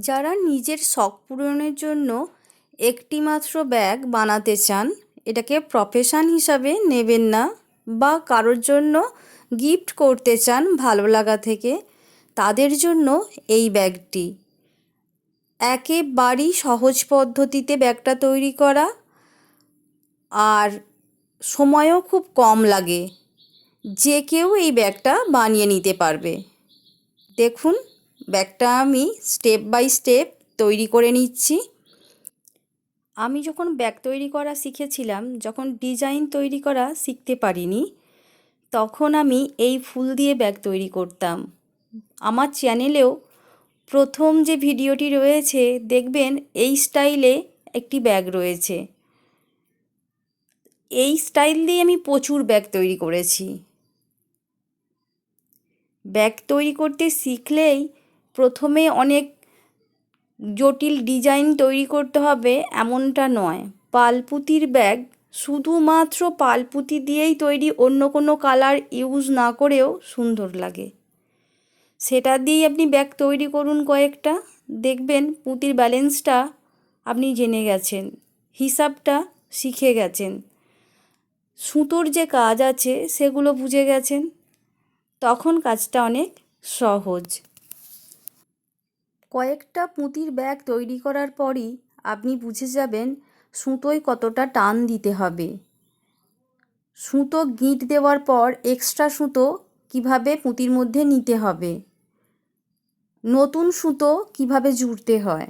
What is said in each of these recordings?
যারা নিজের শখ পূরণের জন্য একটি মাত্র ব্যাগ বানাতে চান, এটাকে প্রফেশন হিসাবে নেবেন না বা কারোর জন্য গিফট করতে চান ভালো লাগা থেকে, তাদের জন্য এই ব্যাগটি। একেবারেই সহজ পদ্ধতিতে ব্যাগটা তৈরি করা আর সময়ও খুব কম লাগে। যে কেউ এই ব্যাগটা বানিয়ে নিতে পারবে। দেখুন ব্যাগটা আমি স্টেপ বাই স্টেপ তৈরি করে নিচ্ছি। আমি যখন ব্যাগ তৈরি করা শিখেছিলাম, যখন ডিজাইন তৈরি করা শিখতে পারিনি, তখন আমি এই ফুল দিয়ে ব্যাগ তৈরি করতাম। আমার চ্যানেলেও প্রথম যে ভিডিওটি রয়েছে, দেখবেন এই স্টাইলে একটি ব্যাগ রয়েছে। এই স্টাইল দিয়ে আমি প্রচুর ব্যাগ তৈরি করেছি। ব্যাগ তৈরি করতে শিখলেই প্রথমে অনেক জটিল ডিজাইন তৈরি করতে হবে, এমনটা নয়। পালপুতির ব্যাগ শুধুমাত্র পালপুতি দিয়েই তৈরি, অন্য কোনো কালার ইউজ না করেও সুন্দর লাগে। সেটা দিয়েই আপনি ব্যাগ তৈরি করুন কয়েকটা। দেখবেন পুঁতির ব্যালেন্সটা আপনি জেনে গেছেন, হিসাবটা শিখে গেছেন। সুতোর যে কাজ আছে সেগুলো বুঝে গেছেন। তখন কাজটা অনেক সহজ। কয়েকটা পুঁতির ব্যাগ তৈরি করার পরই আপনি বুঝে যাবেন সুতোয় কতটা টান দিতে হবে। সুতো গিঁট দেওয়ার পর এক্সট্রা সুতো কীভাবে পুঁতির মধ্যে নিতে হবে? নতুন সুতো কীভাবে জুড়তে হয়?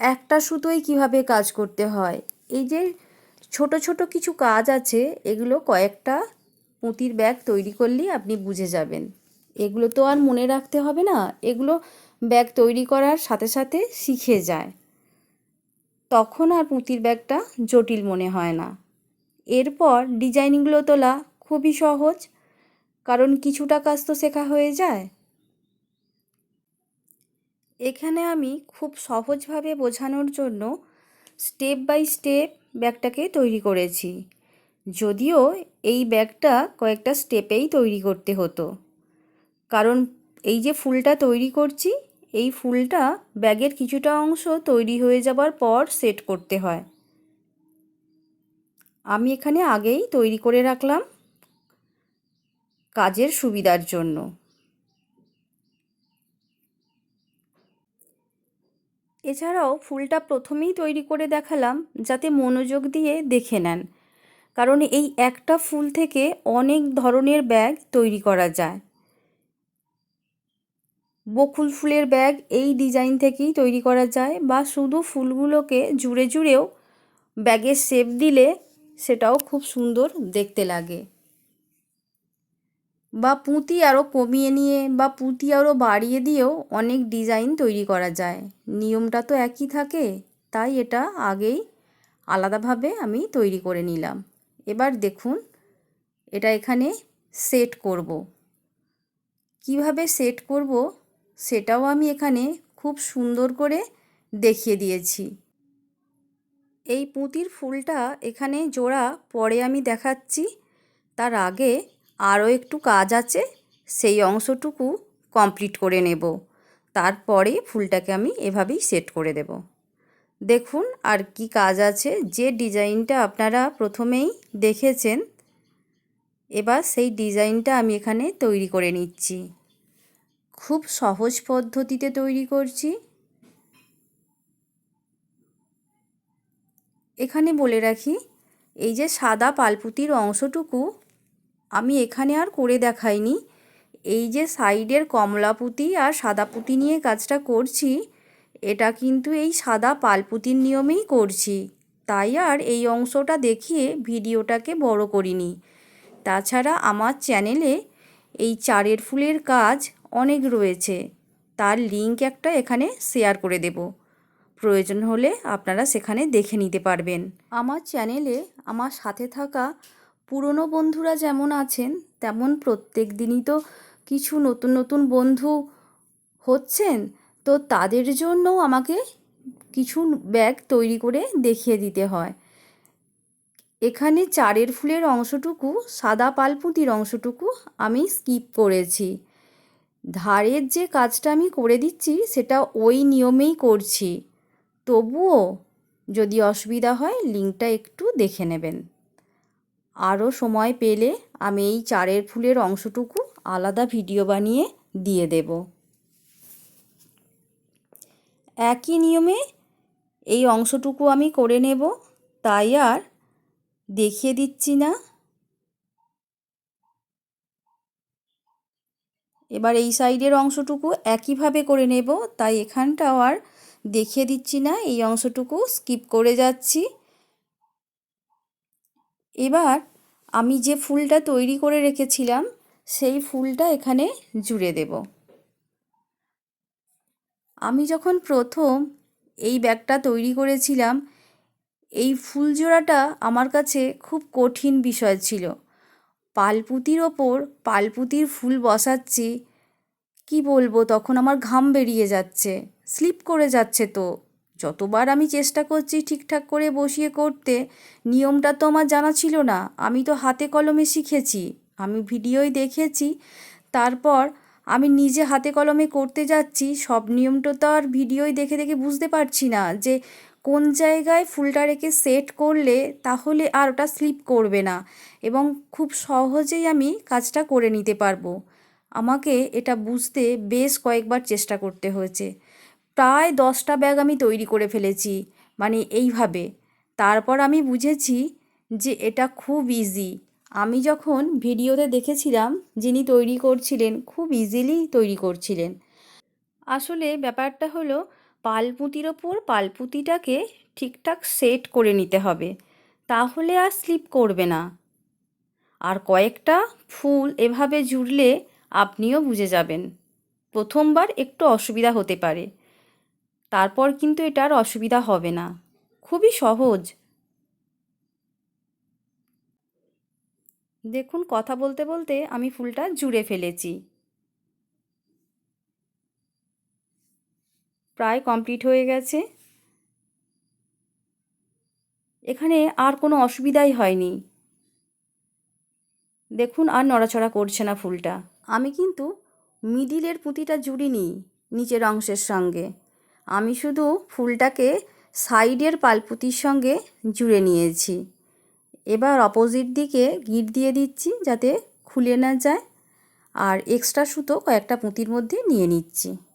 একটা সুতোয় কীভাবে কাজ করতে হয়? এই যে ছোট ছোট কিছু কাজ আছে, এগুলো কয়েকটা পুঁতির ব্যাগ তৈরি করলেই আপনি বুঝে যাবেন। এগুলো তো আর মনে রাখতে হবে না। এগুলো ব্যাগ তৈরি করার সাথে সাথে শিখে যায়। তখন আর পুঁতির ব্যাগটা জটিল মনে হয় না। এরপর ডিজাইনগুলো তোলা খুবই সহজ, কারণ কিছুটা কাজ তো শেখা হয়ে যায়। এখানে আমি খুব সহজভাবে বোঝানোর জন্য স্টেপ বাই স্টেপ ব্যাগটাকে তৈরি করেছি। যদিও এই ব্যাগটা কয়েকটা স্টেপেই তৈরি করতে হতো। কারণ এই যে ফুলটা তৈরি করছি এই ফুলটা ব্যাগের কিছুটা অংশ তৈরি হয়ে যাবার পর সেট করতে হয়। আমি এখানে আগেই তৈরি করে রাখলাম কাজের সুবিধার জন্য। এছাড়াও ফুলটা প্রথমেই তৈরি করে দেখালাম যাতে মনোযোগ দিয়ে দেখে নেন, কারণ এই একটা ফুল থেকে অনেক ধরনের ব্যাগ তৈরি করা যায়। বকুল ফুলের ব্যাগ এই ডিজাইন থেকেই তৈরি করা যায় বা শুধু ফুলগুলোকে জুড়ে জুড়েও ব্যাগের শেপ দিলে সেটাও খুব সুন্দর দেখতে লাগে। বা পুঁতি আরও কমিয়ে নিয়ে বা পুঁতি আরও বাড়িয়ে দিয়েও অনেক ডিজাইন তৈরি করা যায়। নিয়মটা তো একই থাকে, তাই এটা আগেই আলাদাভাবে আমি তৈরি করে নিলাম। এবার দেখুন, এটা এখানে সেট করব। কীভাবে সেট করব? সেটাও আমি এখানে খুব সুন্দর করে দেখিয়ে দিয়েছি। এই পুঁতির ফুলটা এখানে জোড়া পরে আমি দেখাচ্ছি। তার আগে আরও একটু কাজ আছে, সেই অংশটুকু কমপ্লিট করে নেব। তারপরে ফুলটাকে আমি এভাবেই সেট করে দেব। দেখুন আর কি কাজ আছে, যে ডিজাইনটা আপনারা প্রথমেই দেখেছেন, এবার সেই ডিজাইনটা আমি এখানে তৈরি করে নিচ্ছি। খুব সহজ পদ্ধতিতে তৈরি করছি। এখানে বলে রাখি, এই যে সাদা পালপুতির অংশটুকু আমি এখানে আর করে দেখাইনি। এই যে সাইডের কমলা পুঁতি আর সাদা পুঁতি নিয়ে কাজটা করছি, এটা কিন্তু এই সাদা পালপুতির নিয়মেই করছি। তাই আর এই অংশটা দেখিয়ে ভিডিওটাকে বড় করিনি। তাছাড়া আমার চ্যানেলে এই চারের ফুলের কাজ অনেক রয়েছে। তার লিঙ্ক একটা এখানে শেয়ার করে দেব। প্রয়োজন হলে আপনারা সেখানে দেখে নিতে পারবেন। আমার চ্যানেলে আমার সাথে থাকা পুরনো বন্ধুরা যেমন আছেন, তেমন প্রত্যেক দিনই তো কিছু নতুন নতুন বন্ধু হচ্ছেন, তো তাদের জন্যও আমাকে কিছু ব্যাগ তৈরি করে দেখিয়ে দিতে হয়। এখানে চারের ফুলের অংশটুকু, সাদা পালপুতির অংশটুকু আমি স্কিপ করেছি। ধারের যে কাজটা আমি করে দিচ্ছি, সেটা ওই নিয়মেই করছি। তবুও যদি অসুবিধা হয়, লিঙ্কটা একটু দেখে নেবেন। আরও সময় পেলে আমি এই চারের ফুলের অংশটুকু আলাদা ভিডিও বানিয়ে দিয়ে দেব। একই নিয়মে এই অংশটুকু আমি করে নেব, তাই আর দেখিয়ে দিচ্ছি না। এবার এই সাইডের অংশটুকু একইভাবে করে নেব, তাই এখানটাও আর দেখিয়ে দিচ্ছি না, এই অংশটুকু স্কিপ করে যাচ্ছি। এবার আমি যে ফুলটা তৈরি করে রেখেছিলাম, সেই ফুলটা এখানে জুড়ে দেব। আমি যখন প্রথম এই ব্যাগটা তৈরি করেছিলাম, এই ফুল জোড়াটা আমার কাছে খুব কঠিন বিষয় ছিল। পালপুতির ওপর পালপুতির ফুল বসাচ্ছি। কি বলব, তখন আমার ঘাম বেরিয়ে যাচ্ছে। স্লিপ করে যাচ্ছে তো। যতবার আমি চেষ্টা করছি ঠিকঠাক করে বসিয়ে করতে, নিয়মটা তো আমার জানা ছিল না। আমি তো হাতে কলমে শিখেছি। আমি ভিডিওই দেখেছি। তারপর আমি নিজে হাতে কলমে করতে যাচ্ছি। সব নিয়মটা তো আর ভিডিওই দেখে দেখে বুঝতে পারছি না যে কোন জায়গায় ফুলটা রেখে সেট করলে তাহলে আর ওটা স্লিপ করবে না এবং খুব সহজেই আমি কাজটা করে নিতে পারব। আমাকে এটা বুঝতে বেশ কয়েকবার চেষ্টা করতে হয়েছে। প্রায় দশটা ব্যাগ আমি তৈরি করে ফেলেছি মানে এইভাবে। তারপর আমি বুঝেছি যে এটা খুব ইজি আমি যখন ভিডিওতে দেখেছিলাম যিনি তৈরি করছিলেন, খুব ইজিলি তৈরি করছিলেন। আসলে ব্যাপারটা হলো, পালপুতির ওপর পালপুতিটাকে ঠিকঠাক সেট করে নিতে হবে। তাহলে আর স্লিপ করবে না। আর কয়েকটা ফুল এভাবে জুড়লে আপনিও বুঝে যাবেন। প্রথমবার একটু অসুবিধা হতে পারে। তারপর কিন্তু এটার অসুবিধা হবে না। খুবই সহজ। দেখুন, কথা বলতে বলতে আমি ফুলটা জুড়ে ফেলেছি। প্রায় কমপ্লিট হয়ে গেছে। এখানে আর কোনো অসুবিধাই হয়নি। দেখুন আর নড়াচড়া করছে না ফুলটা। আমি কিন্তু মিডিলের পুঁতিটা জুড়িনি নিচের অংশের সঙ্গে। আমি শুধু ফুলটাকে সাইডের পালপুতির সঙ্গে জুড়ে নিয়েছি। এবার অপোজিট দিকে গিট দিয়ে দিচ্ছি যাতে খুলে না যায়। আর এক্সট্রা সুতো কয়েকটা পুঁতির মধ্যে নিয়ে নিচ্ছি।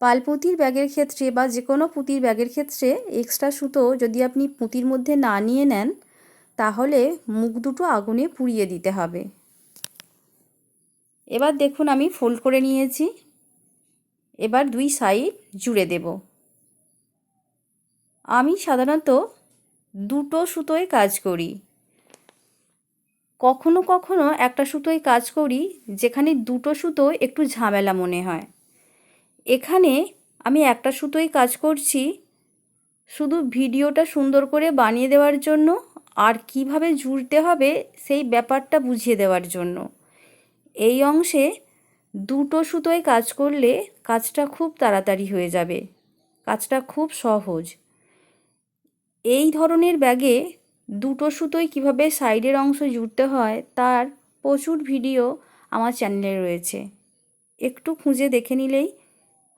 পালপুতির ব্যাগের ক্ষেত্রে বা যে কোনো পুঁতির ব্যাগের ক্ষেত্রে এক্সট্রা সুতো যদি আপনি পুঁতির মধ্যে না নিয়ে নেন, তাহলে মুখ দুটো আগুনে পুড়িয়ে দিতে হবে। এবার দেখুন আমি ফোল্ড করে নিয়েছি। এবার দুই সাইড জুড়ে দেব। আমি সাধারণত দুটো সুতোয় কাজ করি। কখনো কখনো একটা সুতোয় কাজ করি, যেখানে দুটো সুতো একটু ঝামেলা মনে হয়। এখানে আমি একটা সুতোই কাজ করছি। শুধু ভিডিওটা সুন্দর করে বানিয়ে দেওয়ার জন্য আর কীভাবে জুড়তে হবে সেই ব্যাপারটা বুঝিয়ে দেওয়ার জন্য। এই অংশে দুটো সুতোয় কাজ করলে কাজটা খুব তাড়াতাড়ি হয়ে যাবে। কাজটা খুব সহজ। এই ধরনের ব্যাগে দুটো সুতোয় কীভাবে সাইডের অংশ জুড়তে হয় তার প্রচুর ভিডিও আমার চ্যানেলে রয়েছে। একটু খুঁজে দেখে নিলেই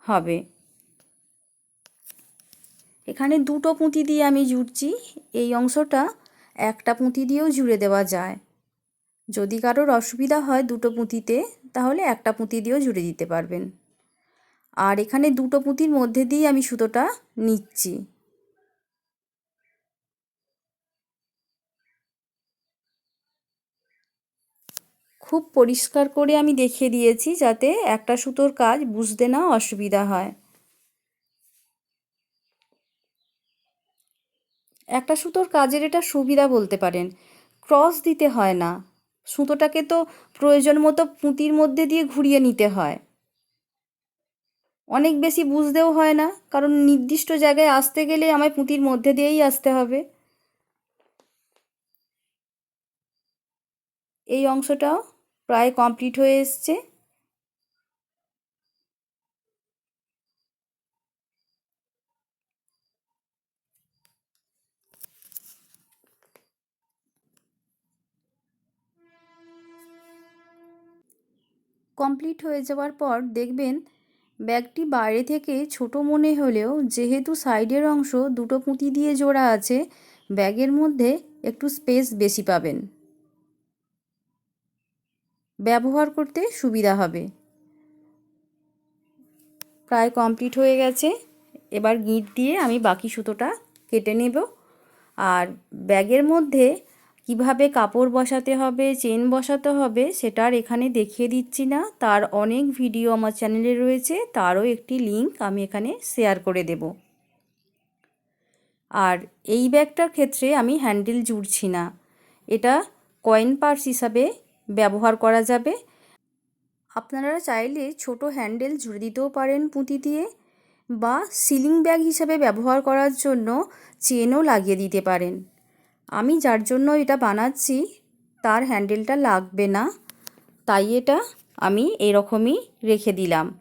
হবে। এখানে দুটো পুঁতি দিয়ে আমি জুড়ছি। এই অংশটা একটা পুঁতি দিয়েও জুড়ে দেওয়া যায়। যদি কারোর অসুবিধা হয় দুটো পুঁতিতে, তাহলে একটা পুঁতি দিয়েও জুড়ে দিতে পারবেন। আর এখানে দুটো পুঁতির মধ্যে দিয়ে আমি সুতোটা নিচ্ছি। খুব পরিষ্কার করে আমি দেখিয়ে দিয়েছি যাতে একটা সুতোর কাজ বুঝতে না অসুবিধা হয়। একটা সুতোর কাজের এটা সুবিধা বলতে পারেন। ক্রস দিতে হয় না। সুতোটাকে তো প্রয়োজন মতো পুঁতির মধ্যে দিয়ে ঘুরিয়ে নিতে হয়। অনেক বেশি বুঝতেও হয় না, কারণ নির্দিষ্ট জায়গায় আসতে গেলে আমায় পুঁতির মধ্যে দিয়েই আসতে হবে। এই অংশটাও প্রায় কমপ্লিট হয়ে এসছে। কমপ্লিট হয়ে যাওয়ার পর দেখবেন ব্যাগটি বাইরে থেকে ছোট মনে হলেও যেহেতু সাইডের অংশ দুটো পুঁতি দিয়ে জোড়া আছে, ব্যাগের মধ্যে একটু স্পেস বেশি পাবেন। ব্যবহার করতে সুবিধা হবে। প্রায় কমপ্লিট হয়ে গেছে। এবার গিঁট দিয়ে আমি বাকি সুতোটা কেটে নেব। আর ব্যাগের মধ্যে কীভাবে কাপড় বসাতে হবে, চেন বসাতে হবে সেটার এখানে দেখিয়ে দিচ্ছি না। তার অনেক ভিডিও আমার চ্যানেলে রয়েছে, তারও একটি লিংক আমি এখানে শেয়ার করে দেব। আর এই ব্যাগটার ক্ষেত্রে আমি হ্যান্ডেল জুড়ছি না। এটা কয়েন পার্স হিসাবে ব্যবহার করা যাবে। আপনারা চাইলে ছোট হ্যান্ডেল জুড়ে দিতেও পারেন পুঁতি দিয়ে বা সিলিং ব্যাগ হিসাবে ব্যবহার করার জন্য চেনও লাগিয়ে দিতে পারেন। আমি যার জন্য এটা বানাচ্ছি, তার হ্যান্ডেলটা লাগবে না। তাই এটা আমি এরকমই রেখে দিলাম।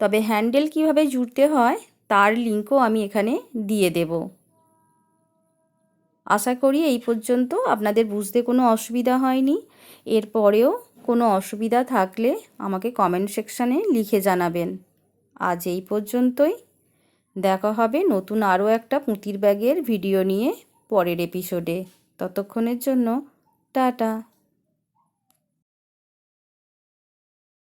তবে হ্যান্ডেল কীভাবে জুড়তে হয়, তার লিঙ্কও আমি এখানে দিয়ে দেব। আশা করি এই পর্যন্ত আপনাদের বুঝতে কোনো অসুবিধা হয়নি। এরপরেও কোনো অসুবিধা থাকলে আমাকে কমেন্ট সেকশানে লিখে জানাবেন। আজ এই পর্যন্তই। দেখা হবে নতুন আরও একটা পুঁতির ব্যাগের ভিডিও নিয়ে পরের এপিসোডে ততক্ষণের জন্য, টাটা।